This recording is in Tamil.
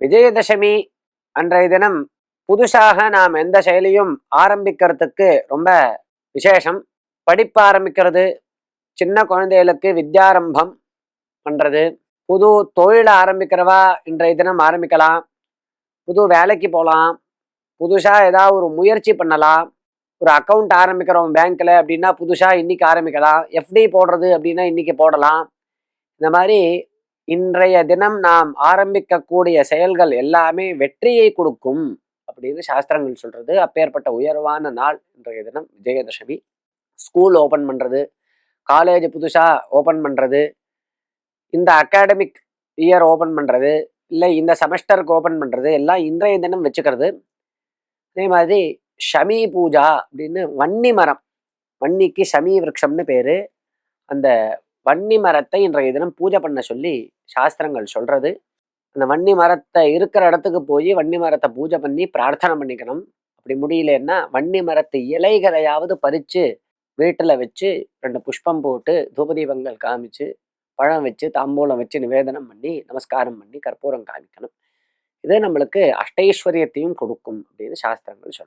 விஜயதசமி அன்றைய தினம் புதுசாக நாம் எந்த செயலியும் ஆரம்பிக்கிறதுக்கு ரொம்ப விசேஷம். படிப்பு ஆரம்பிக்கிறது சின்ன குழந்தைகளுக்கு வித்யாரம்பம் பண்ணுறது புது தொழிலை ஆரம்பிக்கிறவா இன்றைய தினம் ஆரம்பிக்கலாம் புது வேலைக்கு போகலாம் புதுசாக ஏதாவது ஒரு முயற்சி பண்ணலாம் ஒரு அக்கௌண்ட் ஆரம்பிக்கிறோம் பேங்க்கில் அப்படின்னா புதுசாக இன்றைக்கி ஆரம்பிக்கலாம் எஃப்டி போடுறது அப்படின்னா இன்றைக்கி போடலாம். இந்த மாதிரி இன்றைய தினம் நாம் ஆரம்பிக்கக்கூடிய செயல்கள் எல்லாமே வெற்றியை கொடுக்கும் அப்படின்னு சாஸ்திரங்கள் சொல்றது. அப்பேற்பட்ட உயர்வான நாள் இன்றைய தினம் விஜயதசமி. ஸ்கூல் ஓபன் பண்றது. காலேஜ் புதுசா ஓபன் பண்றது. இந்த அகாடமிக் இயர் ஓபன் பண்றது. இல்லை இந்த செமஸ்டருக்கு ஓபன் பண்றது. எல்லாம் இன்றைய தினம் வச்சுக்கிறது. அதே மாதிரி ஷமி பூஜா அப்படின்னு வன்னி மரம். வன்னிக்கு ஷமி விரக்ஷம்னு பேரு. அந்த வன்னி மரத்தை இன்றைய தினம் பூஜை பண்ண சொல்லி சாஸ்திரங்கள் சொல்றது. அந்த வன்னி மரத்தை இருக்கிற இடத்துக்கு போய் வன்னி மரத்தை பூஜை பண்ணி பிரார்த்தனை பண்ணிக்கணும். அப்படி முடியலன்னா வன்னி மரத்து இலைகளையாவது பறித்து வீட்டில் வச்சு ரெண்டு புஷ்பம் போட்டு தூபதீபங்கள் காமிச்சு பழம் வச்சு தாம்பூலம் வச்சு நிவேதனம் பண்ணி நமஸ்காரம் பண்ணி கற்பூரம் காமிக்கணும். இது நம்மளுக்கு அஷ்டைஸ்வரியத்தையும் கொடுக்கும் அப்படின்னு சாஸ்திரங்கள் சொல்கிறேன்